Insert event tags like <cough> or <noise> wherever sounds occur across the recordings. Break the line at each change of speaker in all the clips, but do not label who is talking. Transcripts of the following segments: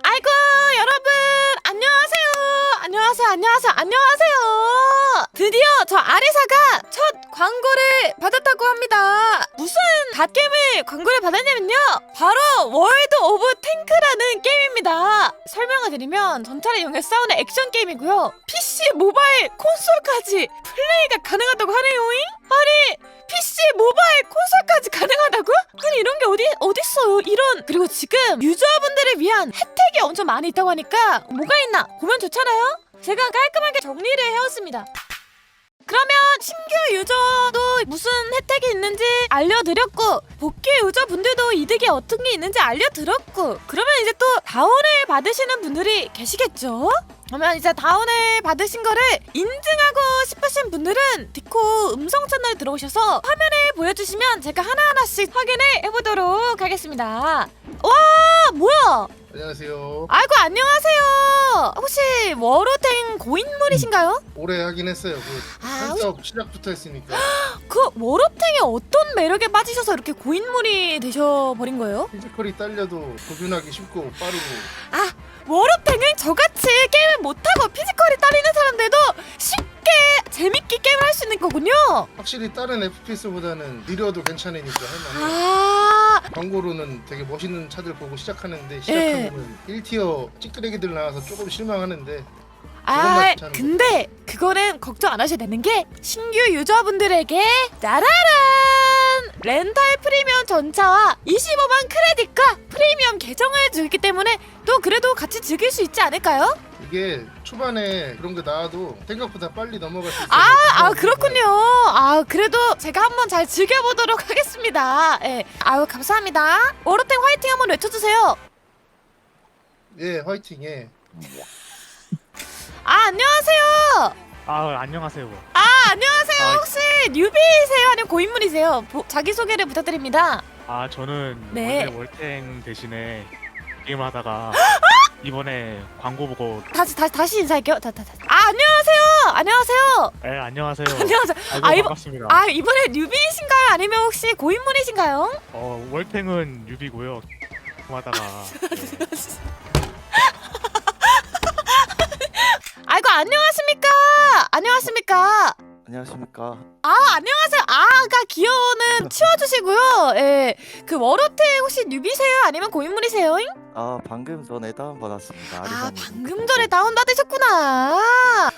아이고 여러분! 안녕하세요! 안녕하세요! 안녕하세요! 안녕하세요 드디어 저 아리사가 첫 광고를 받았다고 합니다. 무슨 갓게임을 광고를 받았냐면요. 바로 월드 오브 탱크라는 게임입니다. 설명을 드리면 전차를 이용해 싸우는 액션 게임이고요. PC 모바일 콘솔까지 플레이가 가능하다고 하네요잉? 아니 PC 모바일 콘솔까지 가능하다고? 아니 이런 게 어디 어딨어요? 이런. 그리고 지금 유저분들을 위한 혜택이 엄청 많이 있다고 하니까 뭐가 있나 보면 좋잖아요. 제가 깔끔하게 정리를 해왔습니다 그러면 신규 유저도 무슨 혜택이 있는지 알려드렸고 복귀 유저분들도 이득이 어떤 게 있는지 알려드렸고 그러면 이제 또 다운을 받으시는 분들이 계시겠죠? 그러면 이제 다운을 받으신 거를 인증하고 싶으신 분들은 디코 음성 채널 들어오셔서 화면에 보여주시면 제가 하나하나씩 확인을 해보도록 하겠습니다. 와 뭐야?
안녕하세요.
아이고 안녕하세요. 혹시 워로탱 고인물이신가요?
오래 하긴 했어요. 그
아,
한섭 시작부터 했으니까 <gasps>
그 워로탱의 어떤 매력에 빠지셔서 이렇게 고인물이 되셔버린 거예요?
피지컬이 딸려도 구분하기 쉽고 빠르고
아 워로탱은 저같이 게임을 못하고 피지컬이 딸리는 사람들도 쉽게 재밌게 게임을 할 수 있는 거군요.
확실히 다른 FPS보다는 느려도 괜찮으니까 할만해요.
아
광고로는 되게 멋있는 차들 보고 시작하는데
예.
시작하면은 1티어 찌끄레기들 나와서 조금 실망하는데
아,
괜찮은
근데 그거는 걱정 안 하셔도 되는 게 신규 유저분들에게 짜라란 렌탈 프리미엄 전차와 25만 크레딧과 프리미엄 계정을 주기 때문에 또 그래도 같이 즐길 수 있지 않을까요?
이게 초반에 그런 거 나와도 생각보다 빨리 넘어갈 수 있어요.
아, 아 그렇군요. 아 그래도 제가 한번 잘 즐겨보도록 <laughs> 하겠습니다. 예, 아유 감사합니다. 워로탱 화이팅 한번 외쳐주세요.
예, 화이팅. 예.
아 안녕하세요.
아 안녕하세요.
아 안녕하세요.
아,
혹시 뉴비세요 아니면 고인물이세요? 보- 자기 소개를 부탁드립니다.
아 저는
네.
원래 월탱 대신에 게임을 하다가 <laughs> 이번에 광고 보고
다시 다시 다시 인사할게요. 다, 다, 다. 아 안녕하세요. 안녕하세요.
에 안녕하세요. <laughs>
안녕하세요.
아이고
아, 이번-
반갑습니다.
아 이번에 뉴비이신가요? 아니면 혹시 고인물이신가요?
어 월탱은 유비고요. 하다가 네. <laughs>
아이고 안녕하십니까? 안녕하십니까?
안녕하십니까.
아 안녕하세요. 아가 귀여워는 치워주시고요. 예, 그 워로테 혹시 뉴비세요? 아니면 고인물이세요?
아 방금 전에 다운 받았습니다.
아. 방금 전에 다운 받으셨구나.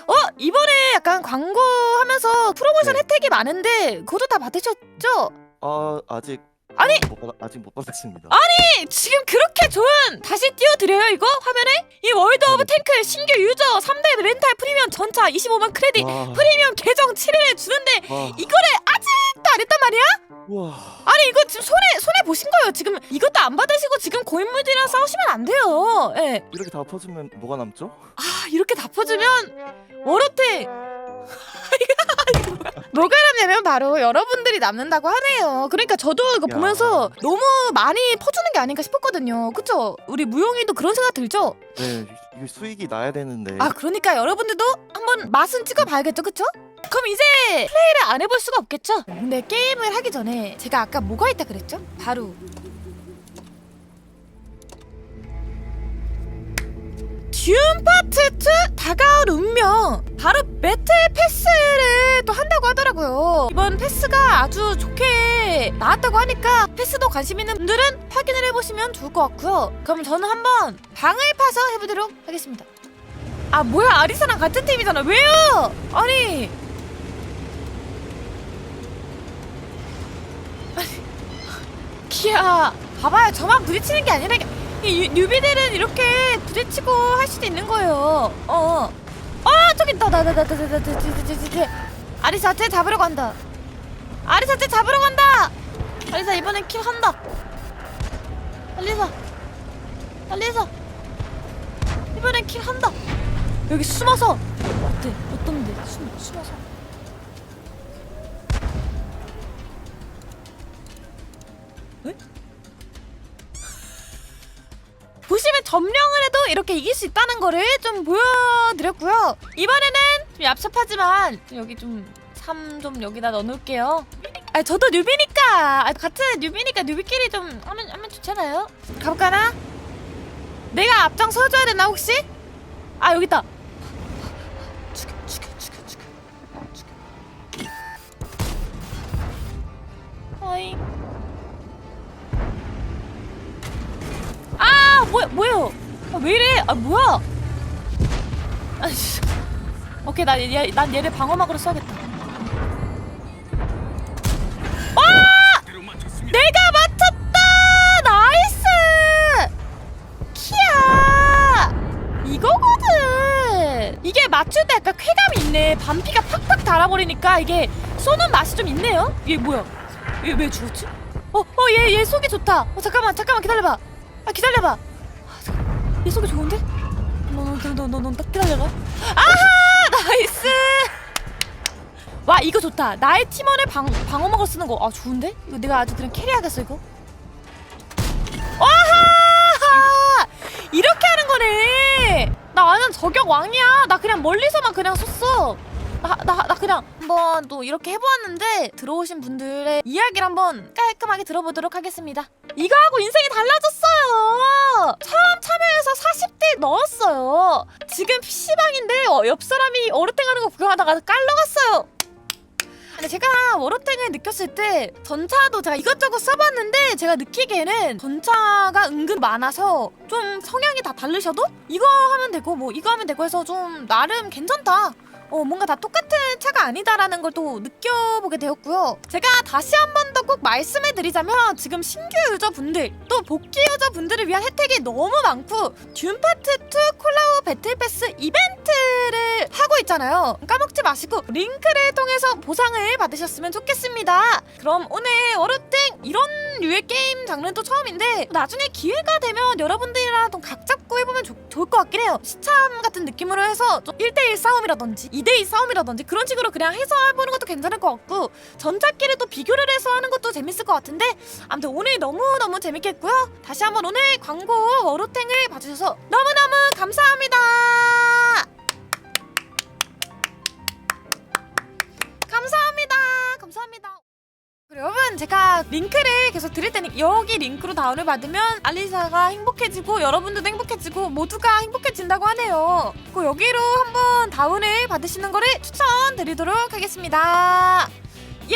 어 이번에 약간 광고하면서 프로모션
네.
혜택이 많은데 그것도 다 받으셨죠?
아 아직
아니!
못 받, 아직 못 받았습니다.
아니 지금 그렇게 좋은 다시 띄워드려요 이거 화면에 이 월드 오브 탱크 신규 유저 3대 렌탈 프리미엄 전차 25만 크레딧
와,
프리미엄 계정 7일 주는데
와,
이거를 안 했단 말이야?
와.
아니 이거 지금 손해 손해 보신 거예요 지금 이것도 안 받으시고 지금 고인물들이랑 싸우시면 안 돼요 예.
이렇게 다 퍼주면 뭐가 남죠?
아 이렇게 다 퍼주면 워로테 <laughs> 뭐가 남냐면 바로 여러분들이 남는다고 하네요 그러니까 저도 이거
야.
보면서 너무 많이 퍼주는 게 아닌가 싶었거든요 그쵸? 우리 무용이도 그런 생각 들죠?
네, 이게 수익이 나야 되는데.
아 그러니까 여러분들도 한번 맛은 찍어봐야겠죠 그쵸? 그럼 이제 플레이를 안 해볼 수가 없겠죠? 근데 게임을 하기 전에 제가 아까 뭐가 있다 그랬죠? 바로. 듀움 파트 2 다가올 운명. 바로 배틀 패스를 또 한다고 하더라고요. 이번 패스가 아주 좋게 나왔다고 하니까 패스도 관심 있는 분들은 확인을 해보시면 좋을 것 같고요. 그럼 저는 한번 방을 파서 해보도록 하겠습니다. 아 뭐야? 아리사랑 같은 팀이잖아. 왜요? 아니 기 야 봐봐요 저만 부딪히는 게 아니라 이 유- 뉴비들은 이렇게 부딪히고 할 수도 있는 거예요 어. 어 저기 있다 나나나나나나나나나나 아리사 쟤 잡으러 간다 아리사 쟤 잡으러 간다 아리사 이번엔 킬 한다 알리사 알리사 이번엔 킬 한다 여기 숨어서 어때 어떤데 숨 숨어서 에? 보시면 점령을 해도 이렇게 이길 수 있다는 거를 좀 보여드렸고요. 이번에는 좀 얍삽하지만 여기 좀삼좀 여기다 넣어놓을게요. 아 저도 뉴비니까 아, 같은 뉴비니까 뉴비끼리 좀 하면 하면 좋잖아요. 가볼까나? 내가 앞장 서줘야 되나 혹시? 아 여기 있다. 뭐야 뭐예요? 아, 왜 이래? 아 뭐야? 아이씨. 오케이 난, 얘, 난 얘를 방어막으로 써야겠다. 와! 내가 맞췄다! 나이스! 키야! 이거거든! 이게 맞출 때 약간 쾌감이 있네. 반피가 팍팍 달아버리니까 이게 쏘는 맛이 좀 있네요? 얘 뭐야? 얘 왜 죽었지? 어, 어, 얘, 얘 속이 좋다. 어, 잠깐만, 잠깐만, 기다려봐. 아, 기다려봐. 아. 얘 속이 좋은데? 너, 너, 너, 너, 너, 너, 딱 기다려봐. 아하! 나이스! 와, 이거 좋다. 나의 팀원의 방, 방어막을 쓰는 거. 아, 좋은데? 이거 내가 아주 그냥 캐리하겠어, 이거. 와하! 이렇게 하는 거네. 나 완전 저격 왕이야. 나 그냥 멀리서만 그냥 썼어. 나, 나, 나 그냥 한번 또 이렇게 해보았는데 들어오신 분들의 이야기를 한번 깔끔하게 들어보도록 하겠습니다. 이거 하고 인생이 달라졌어요. 참여해서 40대 지금 PC방인데 어, 옆 사람이 어르탱 하는 거 구경하다가 깔러갔어요. 근데 제가 워로탱을 느꼈을 때 전차도 제가 이것저것 써봤는데 제가 느끼기에는 전차가 은근 많아서 좀 성향이 다 다르셔도 이거 하면 되고 뭐 이거 하면 되고 해서 좀 나름 괜찮다. 어 뭔가 다 똑같은 차가 아니다라는 걸 또 느껴보게 되었고요. 제가 다시 한번더 꼭 말씀해 드리자면 지금 신규 유저분들 또 복귀 유저분들을 위한 혜택이 너무 많고 듄 파트 2 콜라우 배틀 패스 이벤트를 하고 있잖아요. 까먹지 마시고 링크를 통해서 보상을 받으셨으면 좋겠습니다. 그럼 오늘 워르땡 이런 류의 게임 장르는 또 처음인데 나중에 기회가 되면 여러분들이랑 좀각 잡고 해보면 좋, 좋을 것 같긴 해요. 시참 같은 느낌으로 해서 좀 1대1 싸움이라든지 2대2 싸움이라든지 그런 식으로 그냥 해서 해보는 것도 괜찮을 것 같고 전자끼리 또 비교를 해서 하는 것도 재밌을 것 같은데 아무튼 오늘 너무너무 재밌겠고요. 다시 한번 오늘 광고 워로탱을 봐주셔서 너무너무 감사합니다. 감사합니다. 감사합니다. 그리고 여러분 제가 링크를 계속 드릴 테니 여기 링크로 다운을 받으면 알리사가 행복해지고 여러분들도 행복해지고 모두가 행복해진다고 하네요. 그 여기로 한번 다운을 받으시는 거를 추천드리도록 하겠습니다. 예,